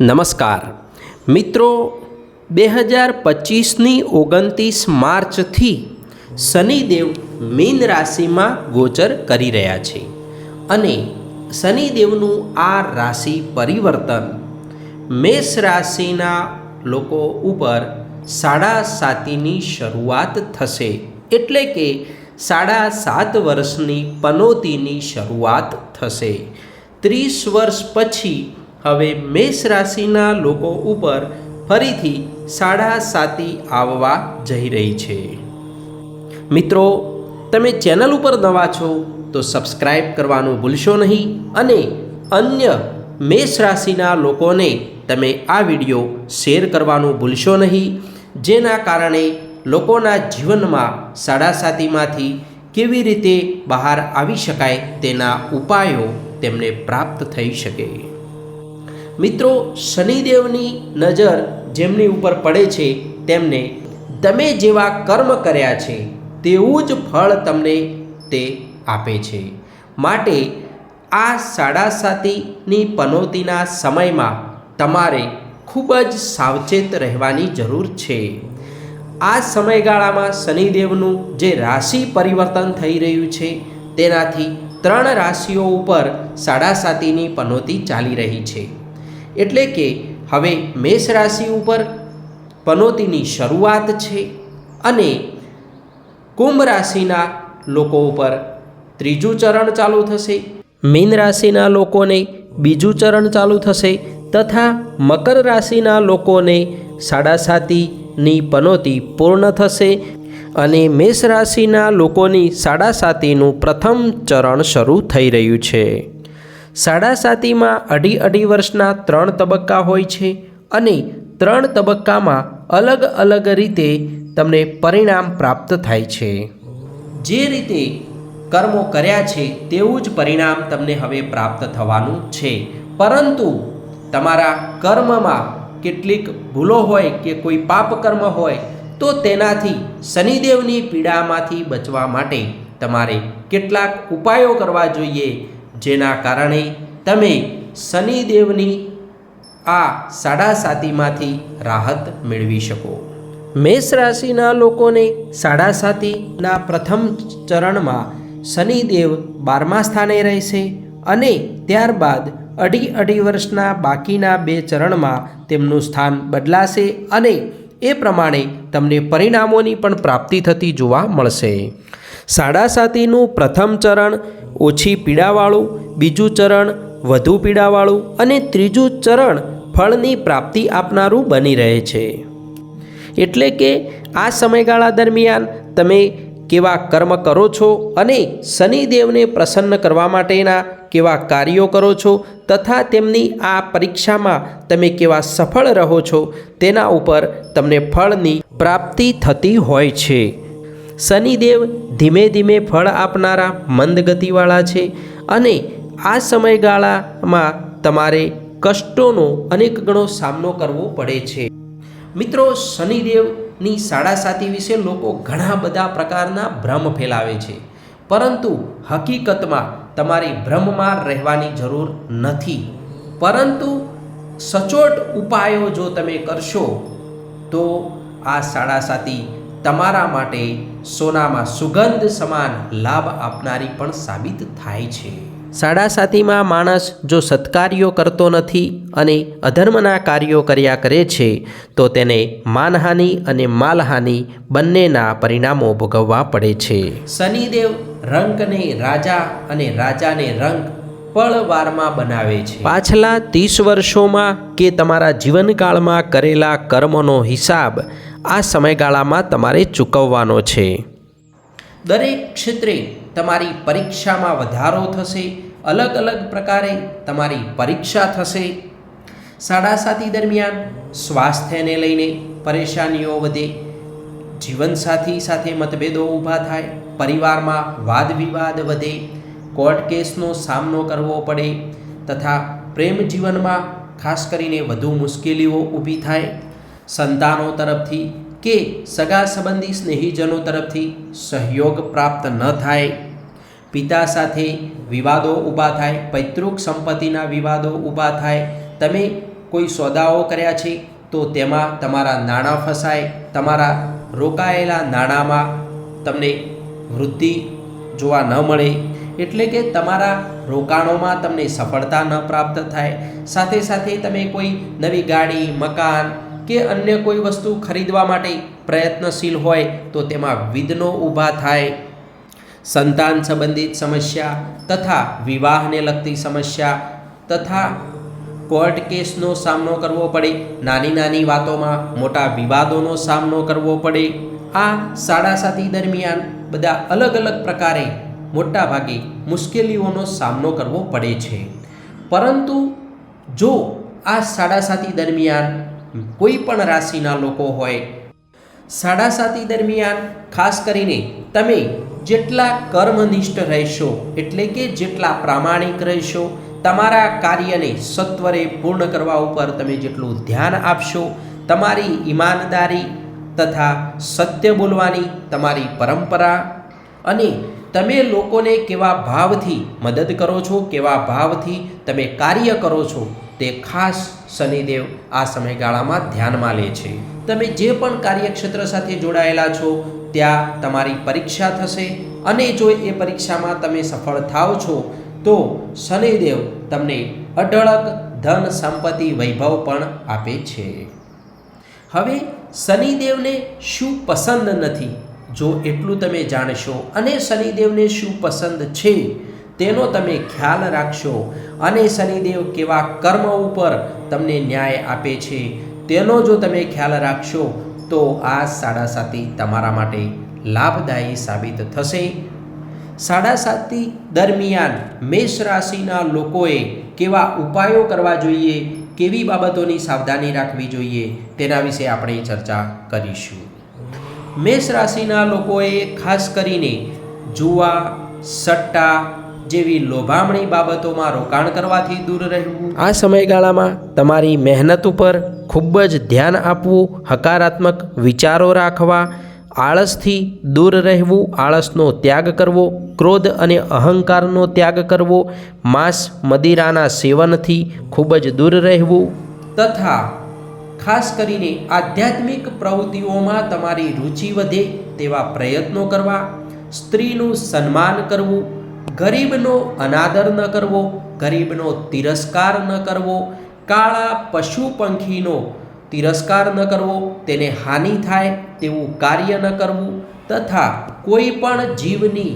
નમસ્કાર. મિત્રો, બે હજાર પચીસની ઓગણત્રીસ માર્ચથી શનિદેવ મીન રાશિમાં ગોચર કરી રહ્યા છે અને શનિદેવનું આ રાશિ પરિવર્તન મેષ રાશિના લોકો ઉપર સાડા સાતીની શરૂઆત થશે. એટલે કે સાડા સાત વર્ષની પનોતીની શરૂઆત થશે. ત્રીસ વર્ષ પછી હવે મેષ રાશિના લોકો ઉપર ફરીથી સાડા સાતી આવવા જઈ રહી છે. મિત્રો, તમે ચેનલ ઉપર નવા છો તો સબસ્ક્રાઈબ કરવાનું ભૂલશો નહીં અને અન્ય મેષ રાશિના લોકોને તમે આ વીડિયો શેર કરવાનું ભૂલશો નહીં, જેના કારણે લોકોના જીવનમાં સાડાસાતીમાંથી કેવી રીતે બહાર આવી શકાય તેના ઉપાયો તેમને પ્રાપ્ત થઈ શકે. મિત્રો, શનિદેવની નજર જેમની ઉપર પડે છે, તેમને તમે જેવા કર્મ કર્યા છે, તેવું જ ફળ તમને તે આપે છે. માટે આ સાડા સાતીની પનોતીના સમયમાં તમારે ખૂબ જ સાવચેત રહેવાની જરૂર છે. આ સમયગાળામાં શનિદેવનું જે રાશિ પરિવર્તન થઈ રહ્યું છે, તેનાથી ત્રણ રાશિઓ ઉપર સાડા સાતીની પનોતી ચાલી રહી છે. એટલે કે હવે મેષ રાશિ ઉપર પનોતીની શરૂઆત છે અને કુંભ રાશિના લોકો ઉપર ત્રીજું ચરણ ચાલુ થશે. મીન રાશિના લોકોને બીજું ચરણ ચાલુ થશે તથા મકર રાશિના લોકોને સાડા સાતીની પનોતી પૂર્ણ થશે અને મેષ રાશિના લોકોની સાડા સાતીનું પ્રથમ ચરણ શરૂ થઈ રહ્યું છે. સાડાસાતીમાં અઢી અઢી વર્ષના ત્રણ તબક્કા હોય છે અને ત્રણ તબક્કામાં અલગ અલગ રીતે તમને પરિણામ પ્રાપ્ત થાય છે. જે રીતે કર્મો કર્યા છે તેવું જ પરિણામ તમને હવે પ્રાપ્ત થવાનું છે. પરંતુ તમારા કર્મમાં કેટલીક ભૂલો હોય કે કોઈ પાપ કર્મ હોય, તો તેનાથી શનિદેવની પીડામાંથી બચવા માટે તમારે કેટલાક ઉપાયો કરવા જોઈએ જેના કારણે તમે શનિદેવની આ સાડાસાતીમાંથી રાહત મેળવી શકો. મેષ રાશિના લોકોને સાડાસાતીના પ્રથમ ચરણમાં શનિદેવ બારમા સ્થાને રહેશે અને ત્યારબાદ અઢી અઢી વર્ષના બાકીના બે ચરણમાં તેમનું સ્થાન બદલાશે અને એ પ્રમાણે તમને પરિણામોની પણ પ્રાપ્તિ થતી જોવા મળશે. સાડાસાતીનું પ્રથમ ચરણ, ઓછી પીડાવાળું, બીજું ચરણ, વધુ પીડાવાળું અને ત્રીજું ચરણ ફળની પ્રાપ્તિ આપનારું બની રહે છે. એટલે કે આ સમયગાળા દરમિયાન તમે કેવા કર્મ કરો છો અને શનિદેવને પ્રસન્ન કરવા માટેના કેવા કાર્યો કરો છો તથા તેમની આ પરીક્ષામાં તમે કેવા સફળ રહો છો તેના ઉપર તમને ફળની પ્રાપ્તિ થતી હોય છે. શનિદેવ ધીમે ધીમે ફળ આપનારા મંદ ગતિવાળા છે અને આ સમયગાળામાં તમારે કષ્ટોનો અનેક ગણો સામનો કરવો પડે છે. મિત્રો, શનિદેવની સાડાસાતી વિશે લોકો ઘણા બધા પ્રકારના ભ્રમ ફેલાવે છે. પરંતુ હકીકતમાં તમારી ભ્રમમાં રહેવાની જરૂર નથી. પરંતુ સચોટ ઉપાયો જો તમે કરશો, તો આ સાડાસાતી તમારા માટે સોનામાં સુગંધ સમાન લાભ આપનારી પણ સાબિત થાય છે. સાડા સાતીમાં માણસ જો સત્કાર્યો કરતો નથી અને અધર્મના કાર્યો કર્યા કરે છે તો તેને માનહાનિ અને માલહાનિ બંનેના પરિણામો ભોગવવા પડે છે. શનિદેવ રંકને રાજા અને રાજાને રંક પળવારમાં બનાવે છે. પાછલા ત્રીસ વર્ષોમાં કે તમારા જીવનકાળમાં કરેલા કર્મનો હિસાબ આ સમયગાળામાં તમારે ચૂકવવાનો છે. દરેક ક્ષેત્રે તમારી પરીક્ષામાં વધારો થશે, અલગ અલગ પ્રકારે તમારી પરીક્ષા થશે. સાડાસાતી દરમિયાન સ્વાસ્થ્યને લઈને પરેશાનીઓ વધે, જીવનસાથી સાથે મતભેદો ઊભા થાય, પરિવારમાં વાદ વિવાદ વધે, કોર્ટ કેસનો સામનો કરવો પડે, તથા પ્રેમ જીવનમાં ખાસ કરીને વધુ મુશ્કેલીઓ ઊભી થાય. સંતાનો તરફથી કે સગા સંબંધી સ્નેહીજનો તરફથી સહયોગ પ્રાપ્ત ન થાય. પિતા સાથે વિવાદો ઊભા થાય, પૈતૃક સંપત્તિના વિવાદો ઊભા થાય. તમે કોઈ સોદાઓ કર્યા છે તો તેમાં તમારા નાણાં ફસાય, તમારા રોકાયેલા નાણાંમાં તમને વૃદ્ધિ જોવા ન મળે. એટલે કે તમારા રોકાણોમાં તમને સફળતા ન પ્રાપ્ત થાય. સાથે સાથે તમે કોઈ નવી ગાડી, મકાન કે અન્ય કોઈ વસ્તુ ખરીદવા માટે પ્રયત્નશીલ હોય તો તેમાં વિઘ્નો ઊભા થાય. સંતાન સંબંધિત સમસ્યા તથા વિવાહને લગતી સમસ્યા તથા કોર્ટ કેસનો સામનો કરવો પડે. નાની નાની વાતોમાં મોટા વિવાદોનો સામનો કરવો પડે. આ સાડા સાતી દરમિયાન બધા અલગ અલગ પ્રકારે મોટા ભાગે મુશ્કેલીઓનો સામનો કરવો પડે છે. પરંતુ જો આ સાડા સાતી દરમિયાન કોઈ પણ રાશિના લોકો હોય. સાડા સાતી દરમિયાન ખાસ કરીને તમે જેટલા કર્મનિષ્ઠ રહેશો, એટલે કે જેટલા પ્રામાણિક રહેશો, તમારા કાર્યને સત્વરે પૂર્ણ કરવા ઉપર તમે જેટલું ધ્યાન આપશો, તમારી ઈમાનદારી તથા સત્ય બોલવાની તમારી પરંપરા અને તમે લોકોને કેવા ભાવથી મદદ કરો છો, કેવા ભાવથી તમે કાર્ય કરો છો, તે ખાસ શનિદેવ આ સમયગાળામાં ધ્યાનમાં લે છે. તમે જે પણ કાર્યક્ષેત્ર સાથે જોડાયેલા છો, ત્યાં તમારી પરીક્ષા થશે અને જો એ પરીક્ષામાં તમે સફળ થાવ છો, તો શનિદેવ તમને અઢળક ધન સંપત્તિ વૈભવ પણ આપે છે. હવે શનિદેવને શું પસંદ નથી? જો એટલું તમે જાણશો અને શનિદેવને શું પસંદ છે, તેનો તમે ખ્યાલ રાખશો. અને શનિદેવ કેવા કર્મ ઉપર તમને ન્યાય આપે છે, તેનો જો તમે ખ્યાલ રાખશો, તો આ સાડા સાતી તમારા માટે લાભદાયી સાબિત થશે. સાડા સાતી દરમિયાન મેષ રાશિના લોકોએ કેવા ઉપાયો કરવા જોઈએ, કેવી બાબતોની સાવધાની રાખવી જોઈએ, તેના વિશે આપણે ચર્ચા કરીશું. મેષ રાશિના લોકોએ ખાસ કરીને જુવા સટ્ટા જેવી લોભામણી બાબતોમાં રોકાણ કરવાથી દૂર રહેવું. આ સમયગાળામાં તમારી મહેનત ઉપર ખૂબ જ ધ્યાન આપવું હકારાત્મક વિચારો રાખવા આળસથી દૂર રહેવું આળસનો ત્યાગ કરવો ક્રોધ અને અહંકારનો ત્યાગ કરવો માંસ મદિરાના સેવનથી ખૂબ જ દૂર રહેવું. તથા ખાસ કરીને આધ્યાત્મિક પ્રવૃત્તિઓમાં તમારી રુચિ વધે તેવા પ્રયત્નો કરવા, સ્ત્રીનું સન્માન કરવું, ગરીબનો અનાદર ન કરવો, ગરીબનો તિરસ્કાર ન કરવો, કાળા પશુ પંખીનો તિરસ્કાર ન કરવો, તેને હાનિ થાય તેવું કાર્ય ન કરવું તથા કોઈ પણ જીવની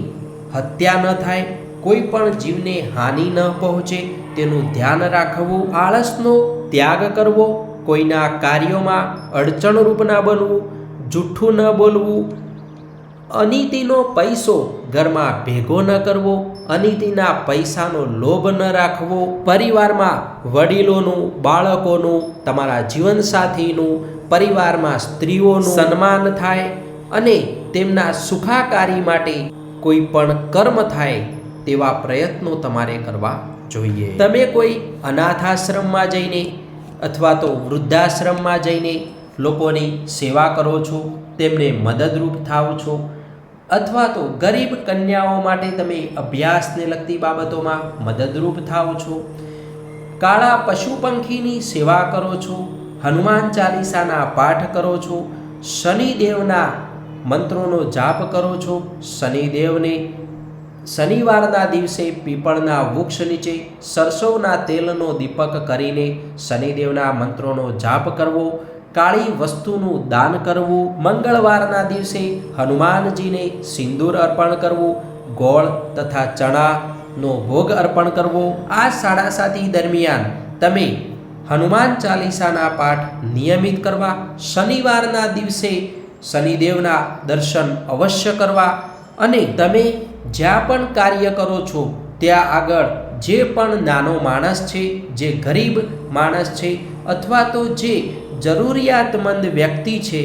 હત્યા ન થાય, કોઈ પણ જીવને હાનિ ન પહોંચે તેનું ધ્યાન રાખવું, આળસનો ત્યાગ કરવો કોઈના કાર્યોમાં અડચણરૂપ ના બનવું, જૂઠ્ઠું ન બોલવું, અનીતિનો પૈસો ઘરમાં ભેગો ન કરવો, અનીતિના પૈસાનો લોભ ન રાખવો, પરિવારમાં વડીલોનું, બાળકોનું, તમારા જીવનસાથીનું, પરિવારમાં સ્ત્રીઓનું સન્માન થાય અને તેમના સુખાકારી માટે કોઈ પણ કર્મ થાય તેવા પ્રયત્નો તમારે કરવા જોઈએ. તમે કોઈ અનાથાશ્રમમાં જઈને અથવા તો વૃદ્ધાશ્રમમાં જઈને લોકોની સેવા કરો છો, તેમને મદદરૂપ થાવ છો, અથવા તો ગરીબ કન્યાઓ માટે તમે અભ્યાસને લગતી બાબતોમાં મદદરૂપ થાવ છો, કાળા પશુ પંખીની સેવા કરો છો, હનુમાન ચાલીસાના પાઠ કરો છો, શનિદેવના મંત્રોનો જાપ કરો છો, શનિદેવને શનિવારના દિવસે પીપળના વૃક્ષ નીચે સરસવના તેલનો દીપક કરીને શનિદેવના મંત્રોનો જાપ કરવો, કાળી વસ્તુનું દાન કરવું, મંગળવારના દિવસે હનુમાનજીને સિંદૂર અર્પણ કરવું, ગોળ તથા ચણાનો ભોગ અર્પણ કરવો. આ સાડા સાતી દરમિયાન તમે હનુમાન ચાલીસાના પાઠ નિયમિત કરવા, શનિવારના દિવસે શનિદેવના દર્શન અવશ્ય કરવા અને તમે જ્યાં પણ કાર્ય કરો છો, ત્યાં આગળ જે પણ નાનો માણસ છે, જે ગરીબ માણસ છે અથવા તો જે જરૂરિયાતમંદ વ્યક્તિ છે,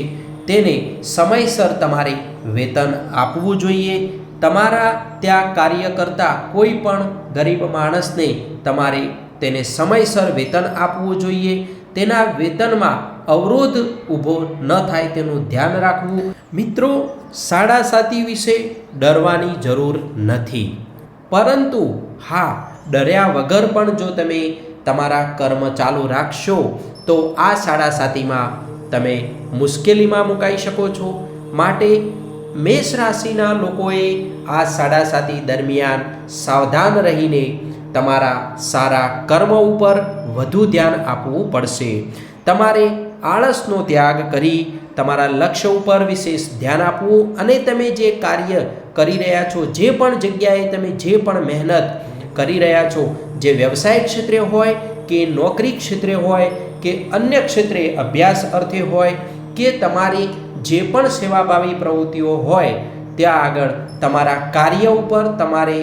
તેને સમયસર તમારે વેતન આપવું જોઈએ. તમારા ત્યાં કાર્ય કરતા કોઈ પણ ગરીબ માણસને તમારે તેને સમયસર વેતન આપવું જોઈએ. તેના વેતનમાં અવરોધ ઊભો ન થાય તેનું ધ્યાન રાખવું. મિત્રો સાડા સાતી વિશે ડરવાની જરૂર નથી. પરંતુ, હા, ડર્યા વગર પણ જો તમે તમારા કર્મ ચાલુ રાખશો, તો આ સાડા સાતીમાં તમે મુશ્કેલીમાં મુકાઈ શકો છો. માટે, મેષ રાશિના લોકોએ આ સાડા સાતી દરમિયાન સાવધાન રહીને તમારા સારા કર્મ ઉપર વધુ ધ્યાન આપવું પડશે. તમારે આળસનો ત્યાગ કરી તમારા લક્ષ્ય ઉપર વિશેષ ધ્યાન આપવું અને તમે જે કાર્ય કરી રહ્યા છો, જે પણ જગ્યાએ તમે જે પણ મહેનત કરી રહ્યા છો, જે વ્યવસાય ક્ષેત્રે હોય કે નોકરી ક્ષેત્રે હોય કે અન્ય ક્ષેત્રે અભ્યાસ અર્થે હોય કે તમારી જે પણ સેવાભાવી પ્રવૃત્તિઓ હોય, ત્યાં આગળ તમારા કાર્ય ઉપર તમારે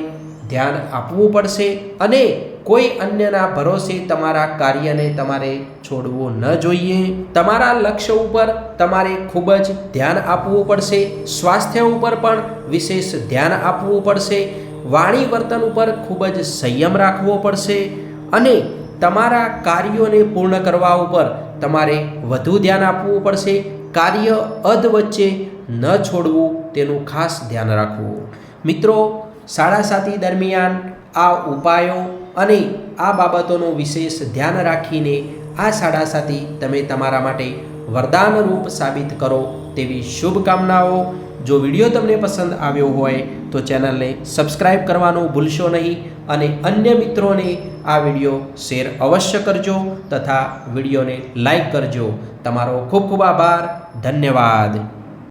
ધ્યાન આપવું પડશે અને કોઈ અન્યના ભરોસે તમારા કાર્યને તમારે છોડવું ન જોઈએ. તમારા લક્ષ્ય ઉપર તમારે ખૂબ જ ધ્યાન આપવું પડશે, સ્વાસ્થ્ય ઉપર પણ વિશેષ ધ્યાન આપવું પડશે, વાણી વર્તન ઉપર ખૂબ જ સંયમ રાખવો પડશે અને તમારા કાર્યોને પૂર્ણ કરવા ઉપર તમારે વધુ ધ્યાન આપવું પડશે. કાર્ય અધ વચ્ચે ન છોડવું, તેનું ખાસ ધ્યાન રાખવું. મિત્રો સાડા સાતી દરમિયાન આ ઉપાયો અને આ બાબતોનું વિશેષ ધ્યાન રાખીને આ સાડા સાતી તમે તમારા માટે વરદાનરૂપ સાબિત કરો તેવી શુભકામનાઓ. જો વીડિયો તમને પસંદ આવ્યો હોય તો ચેનલને સબસ્ક્રાઈબ કરવાનું ભૂલશો નહીં અને અન્ય મિત્રોને આ વીડિયો શેર અવશ્ય કરજો તથા વિડીયોને લાઈક કરજો. તમારો ખૂબ ખૂબ આભાર. ધન્યવાદ.